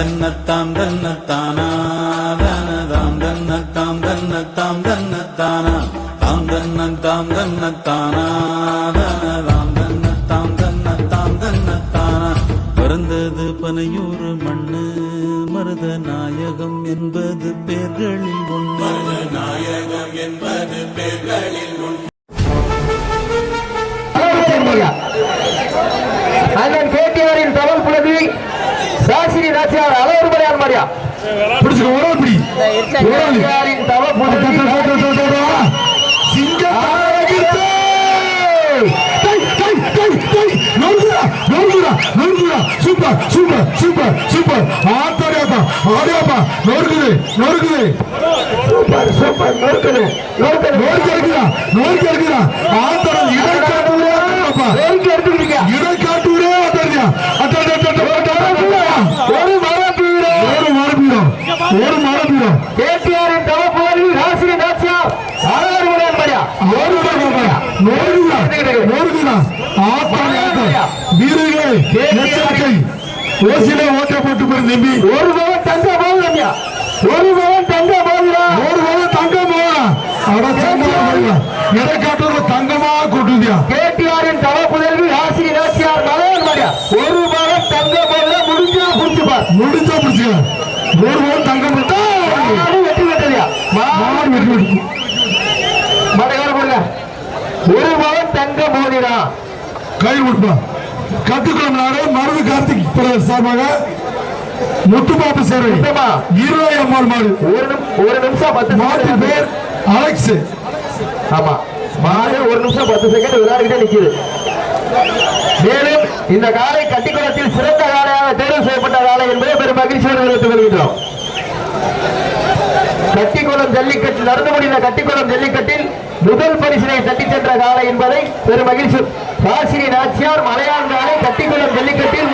தன்னத்தாம் தன்னத்தானா தானதாம் தன்னத்தாம் தன்னத்தாம் தன்னத்தானா தாம் தன்னத்தாம் தன்னத்தானா தானதாம் தன்னத்தாம் தன்னத்தாம் தன்னத்தானா பிறந்தது பனையூர் மண்ணு மருத நாயகம் என்பது பேர்களில் ஒன்று. நாயகம் என்பது பேர்களில் ஒன்று அதன் கேடிஆரின் தவல் புலவி. சாசினி நாச்சியார் அழகு மலையார் மாரியா பிடிச்சுக்க ஒரு பிடி. சிங்கம். Super super super super. ஆத்தாடியாப்பா ஆடியாப்பா நொறுக்குது நொறுக்குது. Super super. நொறுக்கி இருக்குதா நொறுக்கி இருக்குதா ஆத்தாடம் இடை மரபீரம் ஒரு மரபீரம் கேடிஆரின் தமிழ் புலவி சாசினி நாச்சியார் அழகு மலையார் மாரியா ஓசில ஓட்ட போட்டு போய் நம்பி. ஒரு பவன் தங்க போகுது ஒரு பவன் தங்க போகுதா ஒரு வேலை தங்கம் போகலாம் அட தங்கம் கொட்டுதியா? கேடிஆரின் தவ புதல்வி ஆசிரி நாச்சியார் மலையார் மாரியா ஒரு பவன் தங்க போகுதா முடிஞ்சா புடிச்சு பார் முடிஞ்சா பிடிச்சிக்க. ஒரு வேலை தங்கம் வெட்டி. வெட்டலையா மாடு வெட்டி மடகார போடுங்க? ஒரு பவன் தங்க மோதிரா கை கொடுப்பா. கட்டுக்குளம் நாடு மருது கார்த்திக் பிரதேச சார்பாக முத்துப்பாப்பு சேவை. இருவாய் அம்மாள் மாடு. ஒரு ஒரு நிமிஷம் பத்து மாட்டு பேர் அலெக்ஸ். ஆமா. மாடு ஒரு நிமிஷம் பத்து செகண்ட் விளையாடிக்கிட்டே நிக்குது. மேலும் இந்த காலை கட்டிக்குளத்தில் சிறந்த காளையாக தேர்வு செய்யப்பட்ட காலை என்பதை பெரும் மகிழ்ச்சியோடு கட்டிக்குளம் ஜல்லிக்கட்டு நடந்து முடிந்த கட்டிக்குளம் ஜல்லிக்கட்டில் முதல் பரிசினை தட்டிச் சென்ற காலை என்பதை பெரும் மகிழ்ச்சி. காசினி நாச்சியார் மலையாள கட்டிக்குளம் ஜல்லிக்கட்டில்